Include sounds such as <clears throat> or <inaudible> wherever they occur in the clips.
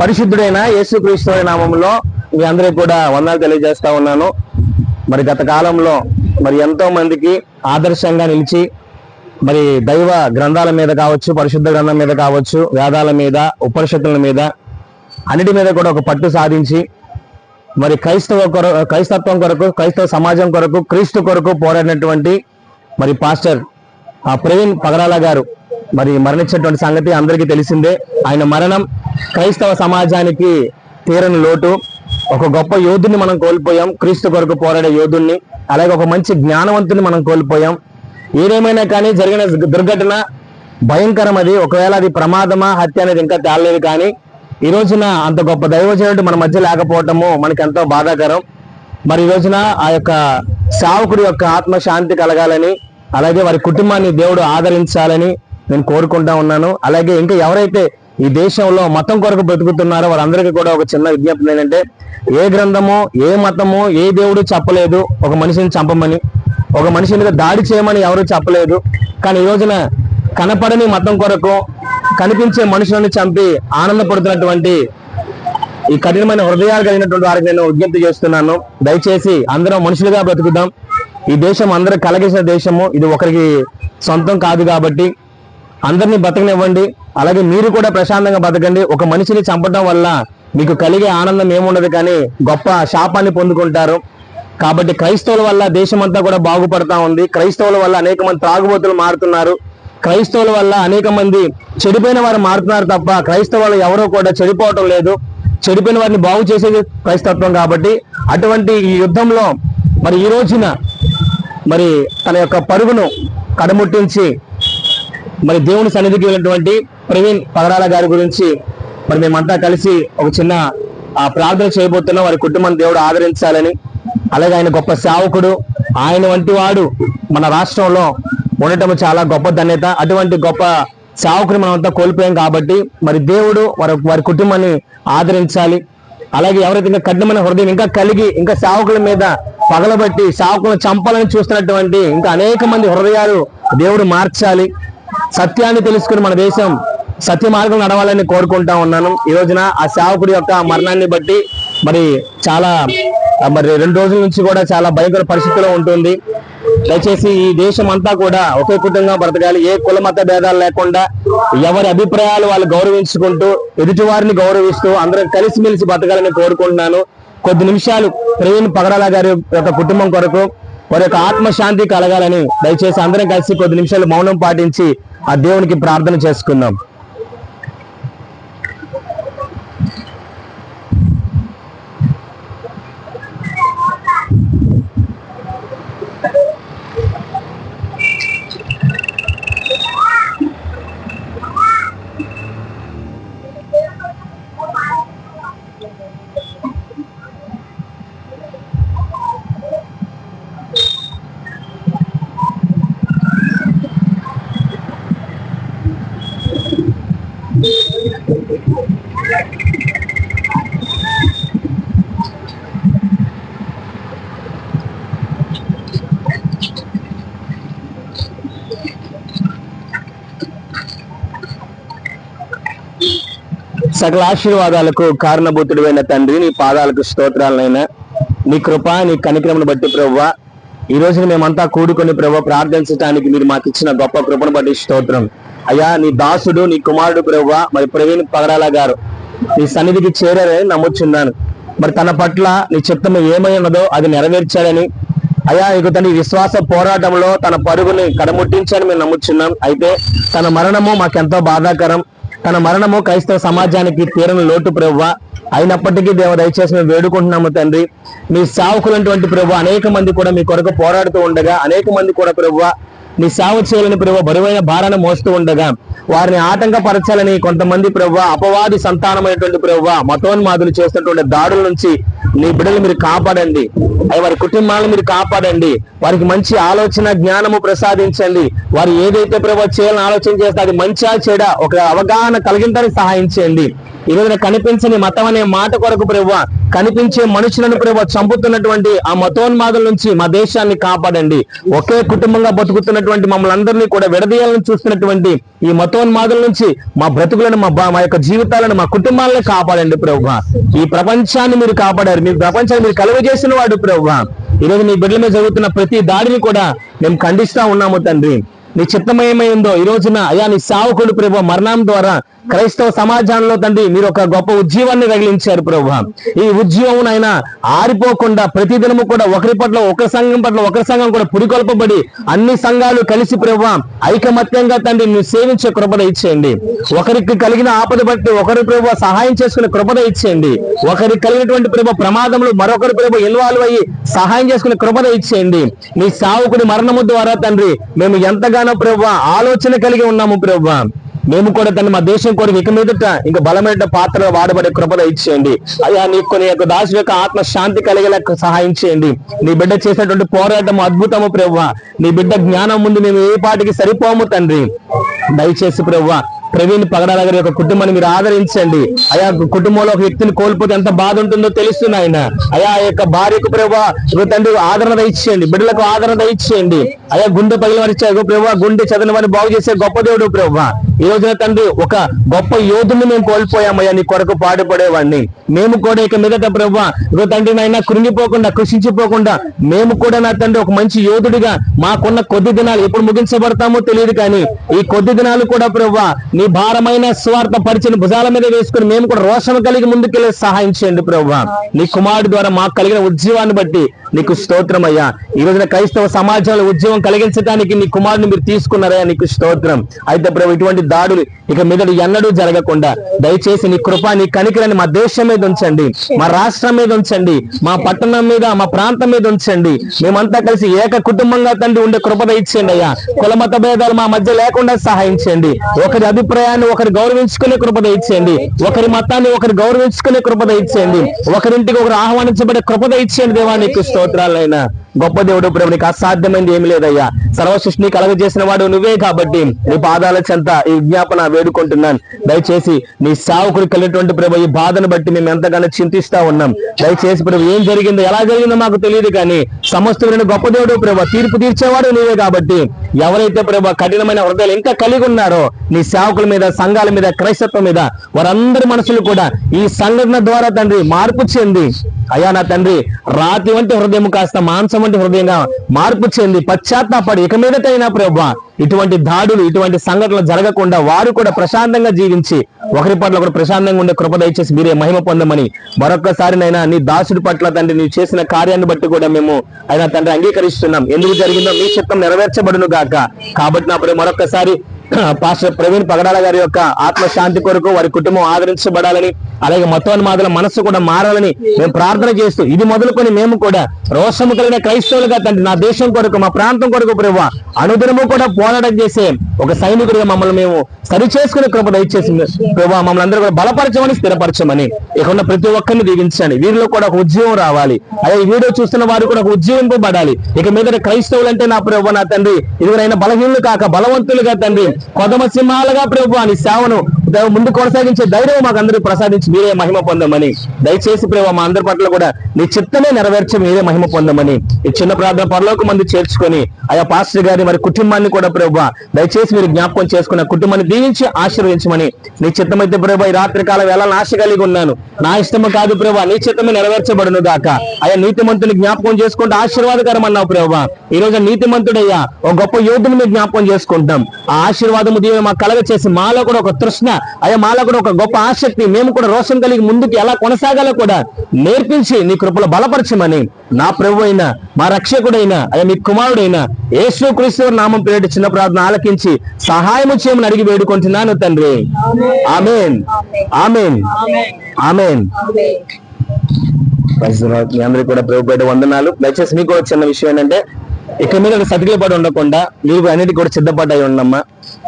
పరిశుద్ధుడైన యేసుక్రీస్తు వారి నామంలో మీ అందరికి కూడా వందలు తెలియజేస్తా ఉన్నాను. మరి గత కాలంలో మరి ఎంతో మందికి ఆదర్శంగా నిలిచి మరి దైవ గ్రంథాల మీద కావచ్చు పరిశుద్ధ గ్రంథం మీద కావచ్చు వేదాల మీద ఉపనిషత్తుల మీద అన్నిటి మీద కూడా ఒక పట్టు సాధించి మరి క్రైస్తవ కొర క్రైస్తత్వం కొరకు క్రైస్తవ సమాజం కొరకు క్రీస్తు కొరకు పోరాడినటువంటి మరి పాస్టర్ ఆ ప్రవీణ్ పగడాల గారు మరి మరణించినటువంటి సంగతి అందరికీ తెలిసిందే. ఆయన మరణం క్రైస్తవ సమాజానికి తీరని లోటు. ఒక గొప్ప యోధుని మనం కోల్పోయాం. క్రీస్తు కొరకు పోరాడే యోధుణ్ణి. అలాగే ఒక మంచి జ్ఞానవంతుని మనం కోల్పోయాం. ఏదేమైనా కానీ జరిగిన దుర్ఘటన భయంకరం అది ఒకవేళ అది ప్రమాదమా హత్య అనేది ఇంకా తేలలేదు కానీ ఈ రోజున అంత గొప్ప దైవజనుడు మన మధ్య లేకపోవటము మనకి ఎంతో బాధాకరం. మరి ఈ రోజున ఆ యొక్క సావకుడి యొక్క ఆత్మ శాంతి కలగాలని అలాగే వారి కుటుంబాన్ని దేవుడు ఆదరించాలని నేను కోరుకుంటా ఉన్నాను. అలాగే ఇంకా ఎవరైతే ఈ దేశంలో మతం కొరకు బ్రతుకుతున్నారో వారందరికీ కూడా ఒక చిన్న విజ్ఞప్తి ఏంటంటే ఏ గ్రంథము ఏ మతము ఏ దేవుడు చెప్పలేదు ఒక మనిషిని చంపమని ఒక మనిషి మీద దాడి చేయమని ఎవరు చెప్పలేదు. కానీ ఈ రోజున కనపడని మతం కొరకు కనిపించే మనుషులను చంపి ఆనందపడుతున్నటువంటి ఈ కఠినమైన హృదయాలు కలిగినటువంటి వారికి నేను విజ్ఞప్తి చేస్తున్నాను. దయచేసి అందరం మనుషులుగా బ్రతుకుదాం. ఈ దేశం అందరూ కలగేసిన దేశము. ఇది ఒకరికి సొంతం కాదు కాబట్టి అందరినీ బతకనివ్వండి. అలాగే మీరు కూడా ప్రశాంతంగా బతకండి. ఒక మనిషిని చంపడం వల్ల మీకు కలిగే ఆనందం ఏముండదు కానీ గొప్ప శాపాన్ని పొందుకుంటారు. కాబట్టి క్రైస్తవుల వల్ల దేశమంతా కూడా బాగుపడతా ఉంది. క్రైస్తవుల వల్ల అనేక మంది త్రాగుబోతులు మారుతున్నారు. క్రైస్తవుల వల్ల అనేక మంది చెడిపోయిన వారు మారుతున్నారు తప్ప క్రైస్తవులు ఎవరో కూడా చెడిపోవటం లేదు. చెడిపోయిన వారిని బాగు చేసేది క్రైస్తత్వం కాబట్టి అటువంటి ఈ యుద్ధంలో మరి ఈ రోజున మరి తన యొక్క పరుగును కడముట్టించి మరి దేవుని సన్నిధికి వెళ్ళినటువంటి ప్రవీణ్ పగడాల గారి గురించి మరి మేమంతా కలిసి ఒక చిన్న ఆ, ప్రార్థన చేయబోతున్నాం. వారి కుటుంబాన్ని దేవుడు ఆదరించాలని. అలాగే ఆయన గొప్ప సేవకుడు. ఆయన వంటి వాడు మన రాష్ట్రంలో ఉండటం చాలా గొప్ప ధన్యత. అటువంటి గొప్ప సేవకుని మనం అంతా కోల్పోయాం కాబట్టి మరి దేవుడు వారి వారి కుటుంబాన్ని ఆదరించాలి. అలాగే ఎవరైతే ఇంకా కఠినమైన హృదయం ఇంకా కలిగి ఇంకా సేవకుల మీద పగలబట్టి సేవకులను చంపాలని చూస్తున్నటువంటి ఇంకా అనేక మంది హృదయాలు దేవుడు మార్చాలి. సత్యాన్ని తెలుసుకుని మన దేశం సత్య మార్గం నడవాలని కోరుకుంటా ఉన్నాను. ఈ రోజున ఆ సేవకుడి యొక్క మరణాన్ని బట్టి మరి చాలా మరి రెండు రోజుల నుంచి కూడా చాలా భయంకర పరిస్థితిలో ఉంటుంది. దయచేసి ఈ దేశం అంతా కూడా ఒకే కుటుంబంగా బ్రతకాలి. ఏ కుల మత భేదాలు లేకుండా ఎవరి అభిప్రాయాలు వాళ్ళు గౌరవించుకుంటూ ఎదుటి వారిని గౌరవిస్తూ అందరం కలిసిమెలిసి బతకాలని కోరుకుంటున్నాను. కొద్ది నిమిషాలు ప్రవీణ్ పగడాల గారి యొక్క కుటుంబం కొరకు వారి యొక్క ఆత్మశాంతి కలగాలని దయచేసి అందరం కలిసి కొద్ది నిమిషాలు మౌనం పాటించి ఆ దేవునికి ప్రార్థన చేసుకుందాం. సకల ఆశీర్వాదాలకు కారణభూతుడివైన తండ్రి నీ పాదాలకు స్తోత్రాలనైనా. నీ కృప నీ కనిక్రమను బట్టి ప్రవ్వా. ఈ రోజున మేమంతా కూడుకొని ప్రభు ప్రార్థించడానికి మీరు మాకు ఇచ్చిన గొప్ప కృపను బట్టి స్తోత్రం. అయ్యా నీ దాసుడు నీ కుమారుడు ప్రవ్వా మరి ప్రవీణ్ పగడాల గారు. నీ సన్నిధికి చేరారని నమ్ముచున్నాను. మరి తన పట్ల నీ చిత్తము ఏమై ఉన్నదో అది నెరవేర్చాడని. అయ్యా ఇక తన విశ్వాస పోరాటంలో తన పరుగుని కడముట్టించని మేము నమ్ముచున్నాం. అయితే తన మరణము మాకెంతో బాధాకరం. తన మరణము క్రైస్తవ సమాజానికి తీరని లోటు ప్రవ్వ. అయినప్పటికీ దేవ దయచేసి మేము వేడుకుంటున్నాము తండ్రి. మీ సేవకులైనటువంటి ప్రభు అనేక మంది కూడా మీ కొరకు పోరాడుతూ ఉండగా అనేక మంది కూడా ప్రభు నీ సేవ చేయాలని ప్రభు బరువైన భారాన్ని మోస్తూ ఉండగా వారిని ఆటంకపరచాలని కొంతమంది ప్రభు అపవాది సంతానమైనటువంటి ప్రభు మతోన్మాదులు చేస్తున్నటువంటి దాడుల నుంచి నీ బిడ్డలు మీరు కాపాడండి. అవి వారి కుటుంబాలను మీరు కాపాడండి. వారికి మంచి ఆలోచన జ్ఞానము ప్రసాదించండి. వారు ఏదైతే ప్రభు చేయాలని ఆలోచన చేస్తే అది మంచిగా చెడ ఒక అవగాహన కలిగిందని సహాయం చేయండి. ఈ రోజున కనిపించని మతం అనే మాట కొరకు ప్రభు కనిపించే మనుషులను ప్రభు చంపుతున్నటువంటి ఆ మతోన్మాదుల నుంచి మా దేశాన్ని కాపాడండి. ఒకే కుటుంబంగా బతుకుతున్నటువంటి మమ్మల్ని అందరినీ కూడా విడదీయాలని చూస్తున్నటువంటి ఈ మతోన్మాదుల నుంచి మా బ్రతుకులను మా మా యొక్క జీవితాలను మా కుటుంబాలను కాపాడండి ప్రభు. ఈ ప్రపంచాన్ని మీరు కాపాడారు. మీ ప్రపంచాన్ని మీరు కలుగజేసిన వాడు ప్రభు. ఈ రోజు మీ బిడ్డల మీద జరుగుతున్న ప్రతి దాడిని కూడా మేము ఖండిస్తా ఉన్నాము తండ్రి. నీ చిత్తమయమైందో ఈ రోజున అయా నీ సావకుడు ప్రభు మరణం ద్వారా క్రైస్తవ సమాజంలో తండ్రి మీరు ఒక గొప్ప ఉద్యమాన్ని రగిలించారు ప్రభు. ఈ ఉద్యమం ఆయన ఆరిపోకుండా ప్రతి దినము కూడా ఒకరి పట్ల ఒకరి సంఘం పట్ల ఒకరి సంఘం కూడా పురికొల్పబడి అన్ని సంఘాలు కలిసి ప్రభు ఐకమత్యంగా తండ్రి నువ్వు సేవించే కృపణ ఇచ్చేయండి. ఒకరికి కలిగిన ఆపద బట్టి ఒకరి ప్రభు సహాయం చేసుకునే కృపణ ఇచ్చేయండి. ఒకరికి కలిగినటువంటి ప్రభు ప్రమాదంలో మరొకరి ప్రభు ఇన్వాల్వ్ అయ్యి సహాయం చేసుకునే కృపద ఇచ్చేయండి. మీ సావుకుడి మరణము ద్వారా తండ్రి మేము ఎంతగానో ప్రభు ఆలోచన కలిగి ఉన్నాము ప్రభు. మేము కూడా తను మా దేశం కొరకు ఇక మీదట ఇంకా బలమైన పాత్ర వాడబడే కృపద ఇచ్చేయండి. అయ్యా నీ కొన్ని యొక్క దాసు యొక్క ఆత్మ శాంతి కలిగేలా సహాయం చేయండి. నీ బిడ్డ చేసినటువంటి పోరాటం అద్భుతము ప్రభు నీ బిడ్డ జ్ఞానం ముందు మేము ఏ పాటికి సరిపోము తండ్రి. దయచేసి ప్రభు ప్రవీణ్ పగడాల గారి యొక్క కుటుంబాన్ని మీరు ఆదరించండి. అయా కుటుంబంలో ఒక వ్యక్తిని కోల్పోతే ఎంత బాధ ఉంటుందో తెలుస్తుంది ఆయన. అయా యొక్క భార్యకు ప్రభా తండ్రి ఆదరణ ఇచ్చేయండి బిడ్డలకు ఆదరణ ఇచ్చేయండి అయా గుండె పగిలి వారిచ్చారు ప్రభా గుండె చదివిన వారిని బాగు చేసే గొప్ప దేవుడు ప్రభా ఈ రోజున తండ్రి ఒక గొప్ప యోధుని మేము కోల్పోయామయ్యా నీ కొరకు పాడుపడేవాడిని. మేము కూడా ఇక మీదట ప్రభా ఇగో తండ్రి నాయన కృంగిపోకుండా కృషించిపోకుండా మేము కూడా నా తండ్రి ఒక మంచి యోధుడిగా మాకున్న కొద్ది దినాలు ఎప్పుడు ముగించబడతామో తెలియదు కానీ ఈ కొద్ది దినాలు కూడా ప్రభా నీ భారమైన స్వార్థ పరిచయం భుజాల మీద వేసుకుని మేము కూడా రోషం కలిగి ముందుకెళ్ళే సహాయం చేయండి ప్రభు నీ కుమారుడు ద్వారా మాకు కలిగిన ఉద్యమాన్ని బట్టి నీకు స్తోత్రం అయ్యా ఈ రోజున క్రైస్తవ సమాజంలో ఉద్యమం కలిగించడానికి నీ కుమారుని మీరు తీసుకున్నారయ్యా నీకు స్తోత్రం. అయితే ప్రభు ఇటువంటి దాడులు ఇక మీద ఎన్నడూ జరగకుండా దయచేసి నీ కృప నీ కనికరాన్ని మా దేశం మీద ఉంచండి. మా రాష్ట్రం మీద ఉంచండి. మా పట్టణం మీద మా ప్రాంతం మీద ఉంచండి. మేమంతా కలిసి ఏక కుటుంబంగా తండ్రి ఉండే కృప దయచేయండి అయ్యా. కుల మత భేదాలు మా మధ్య లేకుండా సహాయం చేయండి ఒకరి అభిప్రాయాన్ని ఒకరు గౌరవించుకునే కృపద ఇచ్చేయండి. ఒకరి మతాన్ని ఒకరు గౌరవించుకునే కృపద ఇచ్చేయండి. ఒకరింటికి ఒకరు ఆహ్వానించబడే కృపద ఇచ్చేయండి దేవానికి స్తోత్రాలైనా. గొప్ప దేవుడు ప్రభు నీకు అసాధ్యమైంది ఏమి లేదయ్యా. సర్వసృష్టిని కలగజేసిన వాడు నువ్వే కాబట్టి నీ పాదాల చెంత ఈ విజ్ఞాపన వేడుకుంటున్నాను. దయచేసి నీ సావుకుడికి కలిగినటువంటి ప్రభు ఈ బాధను బట్టి మేము ఎంతగానో చింతిస్తా ఉన్నాం. దయచేసి ప్రభు ఏం జరిగిందో ఎలా జరిగిందో మాకు తెలియదు కానీ సమస్తమైన గొప్ప దేవుడు ప్రభు తీర్పు తీర్చేవాడు నువ్వే కాబట్టి ఎవరైతే ప్రభు కఠినమైన హృదయాలు ఇంకా కలిగి ఉన్నారో నీ సేవకుల మీద సంఘాల మీద క్రైస్తత్వం మీద వారందరి మనసులు కూడా ఈ సంఘటన ద్వారా తండ్రి మార్పు చెంది. అయ్యా నా తండ్రి రాతి వంటి హృదయం కాస్త మాంసం ఉన్నటువంటి హృదయంగా మార్పు చెంది పశ్చాత్తాపడి ఇక మీదటైనా ప్రభా ఇటువంటి దాడులు ఇటువంటి సంఘటనలు జరగకుండా వారు కూడా ప్రశాంతంగా జీవించి ఒకరి పట్ల ఒకరు ప్రశాంతంగా ఉండే కృప దయచేసి మీరే మహిమ పొందమని మరొక్కసారి నైనా నీ దాసుడి పట్ల తండ్రి నీవు చేసిన కార్యాన్ని బట్టి కూడా మేము అయినా తండ్రి అంగీకరిస్తున్నాం. ఎందుకు జరిగిందో మీ చిత్తం నెరవేర్చబడును గాక. కాబట్టి నా మరొక్కసారి <clears throat> పాస్టర్ ప్రవీణ్ పగడాల గారి యొక్క ఆత్మశాంతి కొరకు వారి కుటుంబం ఆదరించబడాలని అలాగే మొత్తం మాదిరి మనస్సు కూడా మారాలని మేము ప్రార్థన చేస్తూ ఇది మొదలుకొని మేము కూడా రోషము కలిగిన క్రైస్తవులుగా తండ్రి నా దేశం కొరకు మా ప్రాంతం కొరకు ప్రభు అనుదినము కూడా పోరాటం చేసే ఒక సైనికుడిగా మమ్మల్ని మేము సరి చేసుకునే కృప దయచేసి ప్రభు మమ్మల్ని అందరూ కూడా బలపరచమని స్థిరపరచమని. ఇక ఉన్న ప్రతి ఒక్కరిని దీవించండి. వీరిలో కూడా ఒక ఉద్యోగం రావాలి. అదే ఈ వీడియో చూస్తున్న వారు కూడా ఒక ఉద్యోగింపబడాలి ఇక మీద క్రైస్తవులు అంటే నా ప్రభు నా తండ్రి ఇదివరైనా బలహీనులు కాక బలవంతులుగా తండ్రి కొదమ సింహాలుగా ప్రభు అని సేవను ముందు కొనసాగించే ధైర్యం మాకు అందరూ ప్రసాదించి మీరే మహిమ పొందమని. దయచేసి ప్రేమ మా అందరి పట్ల కూడా నీ చిత్తమే నెరవేర్చి మీరే మహిమ పొందమని. ఈ చిన్న ప్రార్థన పరలోక మంది చేర్చుకొని ఆయా పాస్టర్ గారి మరి కుటుంబాన్ని కూడా ప్రభు దయచేసి మీరు జ్ఞాపకం చేసుకున్న కుటుంబాన్ని దీవించి ఆశీర్వదించమని. నీ చిత్తమైతే ప్రభు ఈ రాత్రి కాలం వెళ్ళాలని ఆశ కలిగి ఉన్నాను? నా ఇష్టము కాదు ప్రభు నీ చిత్తమే నెరవేర్చబడును గాక. ఆయా నీతిమంతుని జ్ఞాపకం చేసుకుంటే ఆశీర్వాదకరం అన్నావు ప్రభు ఈ రోజు నీతిమంతుడయ్యా ఒక గొప్ప యోధుని మేము జ్ఞాపకం చేసుకుంటాం. ఆ ఆశీర్వాదము దీవెన మాకు కలగ చేసి మాలో కూడా ఒక తృష్ణ అయ్యా మాలో కూడా ఒక గొప్ప ఆసక్తి. మేము కూడా రోషం కలిగి ముందుకు ఎలా కొనసాగాలో కూడా నేర్పించి నీ కృపలో బలపరచమని నా ప్రభు అయినా మా రక్షకుడైన అయ్యా మీ కుమారుడైనా యేసు క్రీస్తు నామం పేరిట చిన్న ప్రార్థన ఆలకించి సహాయము చేయమని అడిగి వేడుకుంటున్నాను తండ్రి. ఆమెన్. ఆమెన్. ఆమెన్. మీ అందరికీ కూడా ప్రభు వందనాలు. దయచేసి మీకు చిన్న విషయం ఏంటంటే ఇక మీద సతికిల పడి ఉండకుండా మీరు అన్నిటికీ కూడా సిద్ధపడ్డాయి ఉండమ్మా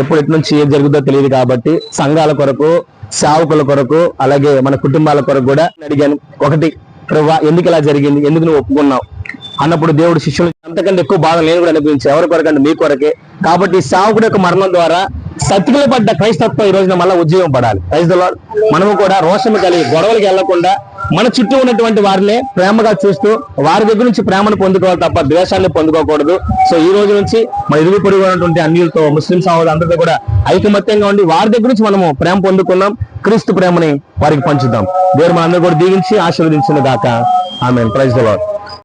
ఎప్పుడు ఎటు నుంచి ఏం జరుగుతుందో తెలియదు కాబట్టి సంఘాల కొరకు సేవకుల కొరకు అలాగే మన కుటుంబాల కొరకు కూడా అడిగాను. ఒకటి ప్రభా ఎందుకు ఇలా జరిగింది? ఎందుకు నువ్వు ఒప్పుకున్నావు? అన్నప్పుడు దేవుడు శిష్యులు అంతకంటే ఎక్కువ బాధ నేను కూడా అనిపించాను ఎవరి కొరకంటే మీ కొరకే. కాబట్టి సేవకుడు యొక్క మరణం ద్వారా సతికిల పడ్డ క్రైస్తత్వం ఈ రోజున మళ్ళీ ఉద్యోగం పడాలి. క్రైస్తవ మనము కూడా రోషం కలిగి గొడవలకి వెళ్ళకుండా మన చుట్టూ ఉన్నటువంటి వారిని ప్రేమగా చూస్తూ వారి దగ్గర నుంచి ప్రేమను పొందుకోవాలి తప్ప ద్వేషాన్ని పొందుకోకూడదు. సో ఈ రోజు నుంచి మన ఇరుగు పొరుగు ఉన్నటువంటి అన్యులతో ముస్లిం సహోదరులందరితో కూడా ఐకమత్యంగా ఉండి వారి దగ్గర నుంచి మనము ప్రేమ పొందుకున్నాం క్రీస్తు ప్రేమని వారికి పంచుదాం. దేవుడు మనందరూ కూడా దీవించి ఆశీర్వదించిన దాకా ఆమె ప్రైజ్